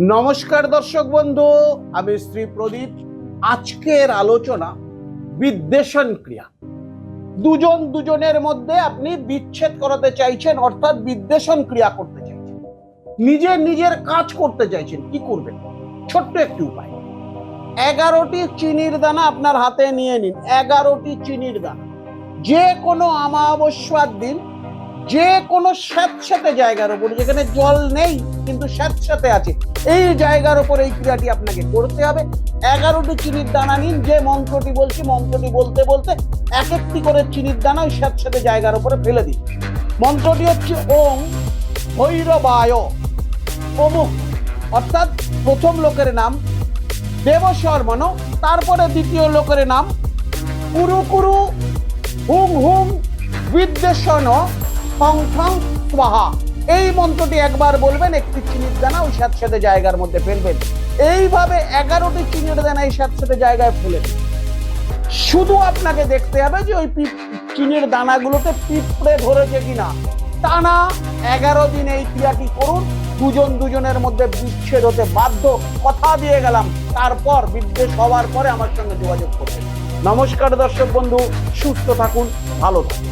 নমস্কার দর্শক বন্ধু, আমি শ্রী প্রদীপ। আজকের আলোচনা বিদ্বেষণ ক্রিয়া। দুজন দুজনের মধ্যে আপনি বিচ্ছেদ করাতে চাইছেন, অর্থাৎ বিদ্বেষণ ক্রিয়া করতে চাইছেন। নিজের নিজের কাজ করতে চাইছেন, কি করবেন? ছোট্ট একটি উপায়। এগারোটি চিনির দানা আপনার হাতে নিয়ে নিন। এগারোটি চিনির দানা। যে কোনো অমাবস্যার দিন যে কোনো স্যাঁতস্যাঁতে জায়গার উপর, যেখানে জল নেই, কিন্তু স্যাঁতস্যাঁতে আছে, এই জায়গার উপর এই ক্রিয়াটি আপনাকে করতে হবে। এগারোটি চিনির দানা নিন, যে মন্ত্রটি বলছি, মন্ত্রটি বলতে বলতে এক একটি করে চিনির দানা ওই স্যাঁতস্যাঁতে জায়গার উপরে ফেলে দিন। মন্ত্রটি হচ্ছে ওম ভৈরবায় অমুক অর্থাৎ প্রথম লোকের নাম দেবশর্মণ, তারপরে দ্বিতীয় লোকের নাম কুরু কুরু হুম হুম বিদ্বেষণ ঠং ঠং স্বাহা এই মন্ত্রটি একবার বলবেন, একটি চিনির দানা ওই সাথে জায়গার মধ্যে ফেলবেন। এইভাবে এগারোটি চিনির দানা এই সাথে জায়গায় ফেলে শুধু আপনাকে দেখতে হবে যে ওই চিনির দানাগুলোতে পিঁপড়ে ধরেছে কিনা। টানা এগারো দিন এই ক্রিয়াটি করুন, দুজন দুজনের মধ্যে বিচ্ছেদ হতে বাধ্য। কথা দিয়ে গেলাম, তারপর বিদ্বেষ হওয়ার পরে আমার সঙ্গে যোগাযোগ করবেন। নমস্কার দর্শক বন্ধু, সুস্থ থাকুন, ভালো থাকুন।